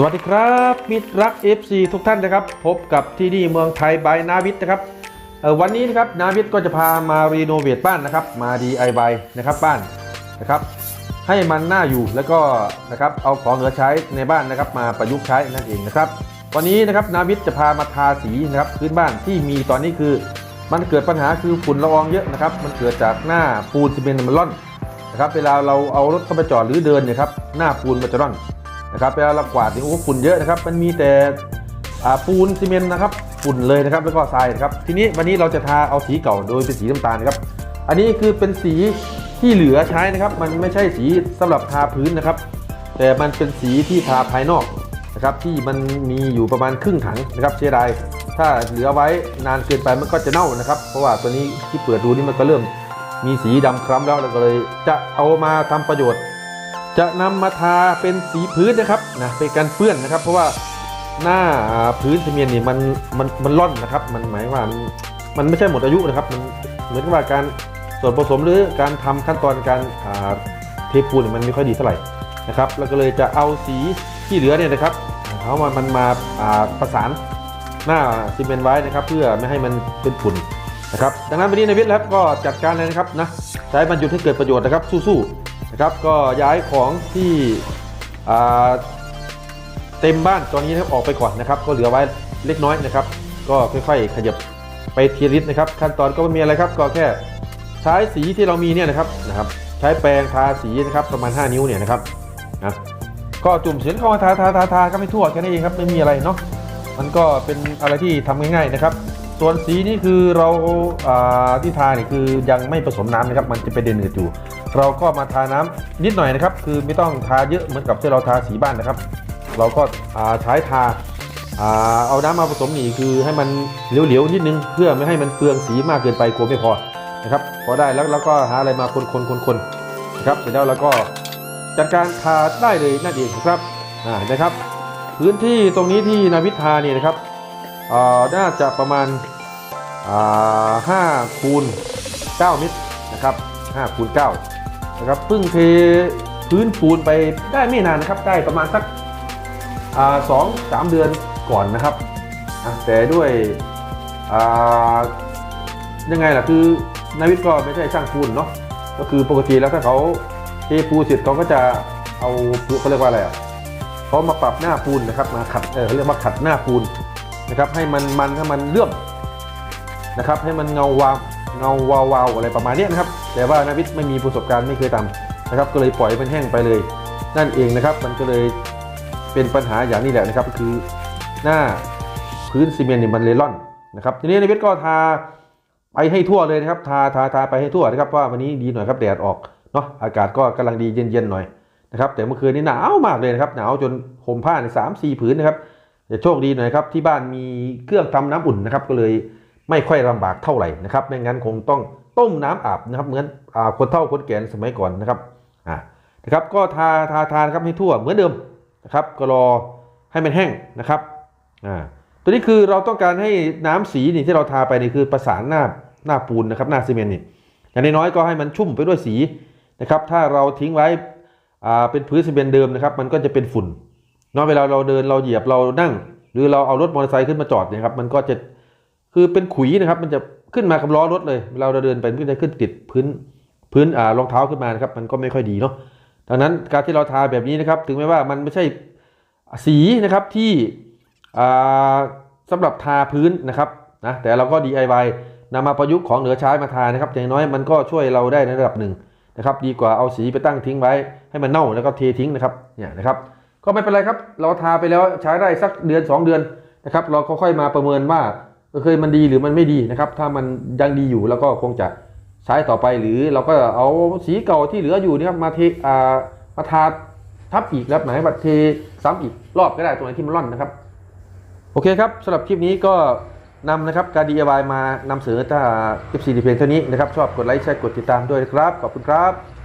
สวัสดีครับมิตรรัก FC ทุกท่านนะครับ พบกับที่นี่เมืองไทยบายนาวิทนะครับวันนี้นะครับนาวิทก็จะพามารีโนเวทบ้านนะครับ มา DIY นะครับบ้านนะครับ ให้มันน่าอยู่แล้วก็นะครับเอาของเหลือใช้ในบ้านนะครับมาประยุกต์ใช้นั่นเองนะครับ วันนี้นะครับนาวิทจะพามาทาสีนะครับพื้นบ้านที่มีตอนนี้คือ มันเกิดปัญหาคือฝุ่นละอองเยอะนะครับ มันเกิดจากหน้าปูนซีเมนต์มันร่อนนะครับเวลาเราเอารถเข้าไปจอดหรือเดินเนี่ยครับหน้าปูนมันจะร่อน นะครับเวลาเรากวาดนี่โอ้ฝุ่นเยอะนะครับ มันมีแต่ปูนซีเมนต์นะครับฝุ่นเลยนะครับแล้วก็ทรายนะครับ ทีนี้วันนี้เราจะทาเอาสีเก่าโดยเป็นสีน้ำตาลนะครับ อันนี้คือเป็นสีที่เหลือใช้นะครับ มันไม่ใช่สีสำหรับทาพื้นนะครับ แต่มันเป็นสีที่ทาภายนอกนะครับ ที่มันมีอยู่ประมาณครึ่งถังนะครับเชียดาถ้าเหลือไว้นานเกินไปมันก็จะเน่านะครับ เพราะว่าตัวนี้ที่เปิดดูนี่มันก็เริ่มมีสีดำคล้ำแล้วเราก็เลยจะเอามาทำประโยชน์ จะนำมาทาเป็นสีพื้นนะครับนะเป็นการเปื้อนนะครับ เพราะว่าหน้าพื้นซีเมนต์นี่มันมันมันร่อนนะครับ มันหมายว่ามันมันไม่ใช่หมดอายุนะครับ มันเหมือนกับว่าการส่วนผสมหรือการทำขั้นตอนการเทปูนมันไม่ค่อยดีเท่าไหร่นะครับแล้วก็เลยจะเอาสีที่เหลือเนี่ยนะครับเอามามันมาาประสานหน้าซีเมนต์ไว้นะครับ เพื่อไม่ให้มันเป็นฝุ่นนะครับ ดังนั้นวันนี้นายวิทย์ครับก็จัดการเลยนะครับนะใช้บรรจุให้เกิดประโยชน์นะครับสู้ๆ นะครับก็ย้ายของที่เต็มบ้านตอนนี้นออกไปก่อนนะครับ ก็เหลือไว้เล็กน้อยนะครับ ก็ค่อยๆ ขยับไปทีละนิดนะครับ ขั้นตอนก็ไม่มีอะไรครับ ก็แค่ใช้สีที่เรามีเนี่ยนะครับนะครับ ใช้แปรงทาสีนะครับประมาณ 5 นิ้วเนี่ยนะครับนะก็จุ่มเสียนเข้ามาทาทาทาทาก็ไม่ทั่วแค่นั้นเองครับไม่มีอะไรเนาะมันก็เป็นอะไรที่ทำง่ายๆนะครับ ส่วนสีนี่คือเราอ่าที่ทาเนี่ยคือยังไม่ผสมน้ำนะครับ มันจะไปเด่นๆอยู่ เราก็มาทาน้ำนิดหน่อยนะครับ คือไม่ต้องทาเยอะเหมือนกับที่เราทาสีบ้านนะครับ เราก็ใช้ทาเอาน้ำมาผสมนี่คือให้มันเหลวๆนิดนึง เพื่อไม่ให้มันเปลืองสีมากเกินไปกลัวไม่พอนะครับพอได้แล้วเราก็หาอะไรมาคนๆๆๆนะครับเสร็จแล้วเราก็จัดการทาได้เลยนั่นเองครับอ่านะครับ พื้นที่ตรงนี้ที่นาวิทานี่นะครับอ่าน่าจะประมาณอ่าห้าคูณ9เมตรนะครับ5คูณ9 นะครับเพิ่งเทพื้นปูนไปได้ไม่นานนะครับ ได้ประมาณสักสองสามเดือนก่อนนะครับ แต่ด้วยยังไงล่ะคือนาวิทย์ก็ไม่ใช่ช่างปูนเนาะก็คือปกติแล้วถ้าเขาเทปูนเสร็จเขาก็จะเอาเขาเรียกว่าอะไรอะเขามาปรับหน้าปูนนะครับมาขัดเออเขาเรียกว่าขัดหน้าปูนนะครับให้มันมันให้มันเลื่อมนะครับให้มันเงาวาว เงาวาวาวอะไรประมาณนี้นะครับ แต่ว่านาวิทไม่มีประสบการณ์ไม่เคยทำนะครับ ก็เลยปล่อยมันแห้งไปเลย นั่นเองนะครับ มันก็เลยเป็นปัญหาอย่างนี้แหละนะครับ ก็คือหน้าพื้นซีเมนต์เนี่ยมันเลร่อนนะครับ ทีนี้นาวิทก็ทาไปให้ทั่วเลยนะครับ ทาทาทาไปให้ทั่วนะครับว่าวันนี้ดีหน่อยครับแดดออกเนาะอากาศก็กำลังดีเย็นๆหน่อยนะครับ แต่เมื่อคืนนี้หนาวมากเลยนะครับ หนาวจนห่มผ้าในสามสี่ผืนนะครับแต่โชคดีหน่อยครับที่บ้านมีเครื่องทำน้ำอุ่นนะครับก็เลย ไม่ค่อยลำบากเท่าไหร่นะครับไม่งั้นคงต้องต้มน้ำอาบนะครับเหมือนอาคนเฒ่าคนแก่สมัยก่อนนะครับอ่านะครับก็ทาทาทานครับให้ทั่วเหมือนเดิมนะครับ ก็รอให้มันแห้งนะครับอ่าตัวนี้คือเราต้องการให้น้ำสีนี่ที่เราทาไปนี่คือประสานหน้าหน้าปูนนะครับหน้าซีเมนต์นี่อย่างน้อยๆก็ให้มันชุ่มไปด้วยสีนะครับ ถ้าเราทิ้งไว้อ่าเป็นพื้นซีเมนต์เดิมนะครับ มันก็จะเป็นฝุ่นเนาะเวลาเราเดินเราเหยียบเรานั่ง หรือเราเอารถมอเตอร์ไซค์ขึ้นมาจอดเนี่ยครับมันก็จะ คือเป็นขุยนะครับ มันจะขึ้นมากับล้อรถเลยเราเดินไปมันก็จะขึ้นติดพื้นพื้นอ่ารองเท้าขึ้นมานะครับ มันก็ไม่ค่อยดีเนาะดังนั้นการที่เราทาแบบนี้นะครับ ถึงแม้ว่ามันไม่ใช่สีนะครับที่อ่าสำหรับทาพื้นนะครับนะแต่เราก็ DIY นำมาประยุกต์ของเหลือใช้มาทานะครับ อย่างน้อยมันก็ช่วยเราได้ในระดับหนึ่งนะครับ ดีกว่าเอาสีไปตั้งทิ้งไว้ ให้มันเน่าแล้วก็เททิ้งนะครับเนี่ยนะครับ ก็ไม่เป็นไรครับ เราทาไปแล้วใช้ได้สักเดือน 2 เดือนนะครับ เราก็ค่อยมาประเมินว่า เออเคยมันดีหรือมันไม่ดีนะครับ ถ้ามันยังดีอยู่แล้วก็คงจะใช้ต่อไปหรือเราก็เอาสีเก่าที่เหลืออยู่นะครับมาเทอ่ามาทาทับอีกแล้วหมายว่าเทซ้ำอีกรอบก็ได้ตรงไหนที่มันร่อนนะครับ โอเคครับสำหรับคลิปนี้ก็นำนะครับการ DIY มานำเสนอถ้า FC ดีเพลงเท่านี้นะครับ ชอบกดไลค์แชร์กดติดตามด้วยนะครับ ขอบคุณครับ